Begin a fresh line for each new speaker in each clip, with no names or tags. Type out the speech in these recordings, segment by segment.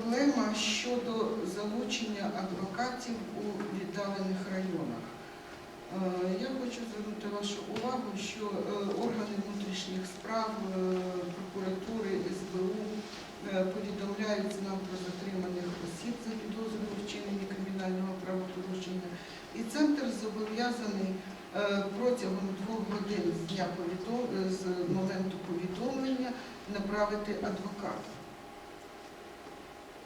проблема щодо залучення адвокатів у віддалених районах. Е, Я хочу звернути вашу увагу, що е, органи внутрішніх справ, е, прокуратури, СБУ повідомляють нам про затриманих осіб за підозрою у вчиненні кримінального правопорушення. І центр зобов'язаний протягом двох годин з дня повідом... з моменту повідомлення направити адвоката.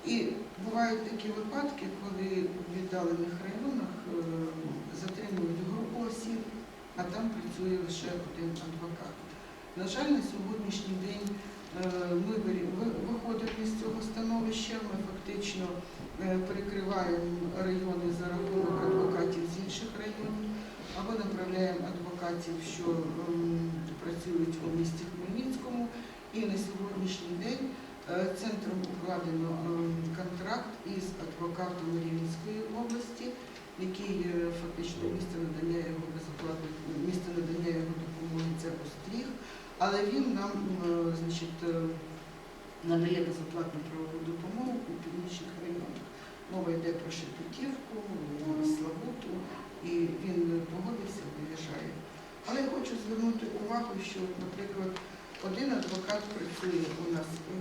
І бувають такі випадки, коли в віддалених районах е, затримують групу осіб, а там працює лише один адвокат. На жаль, на сьогоднішній день е, ми виходимо з цього становища, ми фактично е, перекриваємо райони за рахунок адвокатів з інших районів, або направляємо адвокатів, що ем, працюють у місті Хмельницькому. І на сьогоднішній день Центром укладено е, контракт із адвокатом Рівненської області, який е, фактично місце надання його безоплатних місце надання його допомоги це Остріг, але він нам е, значить, е, надає безоплатну правову допомогу у північних районах. Мова йде про Шепетівку, Славуту, і він погодився, виїжджає. Але я хочу звернути увагу, що, наприклад, один адвокат працює у нас у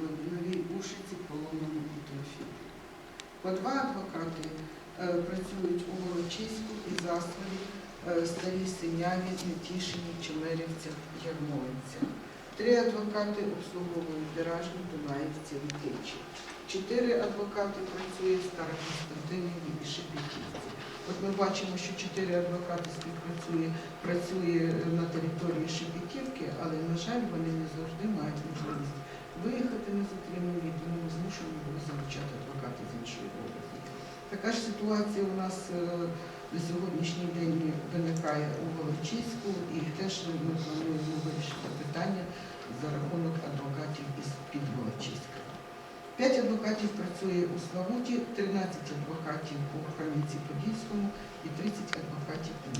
Красиво, Новій Ушиці, Полоному і Теофілі. По два адвокати е, працюють у Волочиську і Заславі, е, Старій Синяві, Нетішині, Чемерівцях, Ярмолинцях. Три адвокати обслуговують Деражні, Дунаївці, Литичі. Чотири адвокати працює в Староконстантинові і Шепетівці. От ми бачимо, що чотири адвокати співпрацює, працює на території Шепетівки, але, на жаль, вони не завжди мають можливість виїхати на затримання, тому ми змушені були залучати адвоката з іншої області. Така ж ситуація у нас е, на сьогоднішній день виникає у Волочиську, і теж ми плануємо вирішити питання за рахунок адвокатів із під Волочиська. П'ять адвокатів працює у Славуті, 13 адвокатів у Кам'янці-Подільському і 30 адвокатів у.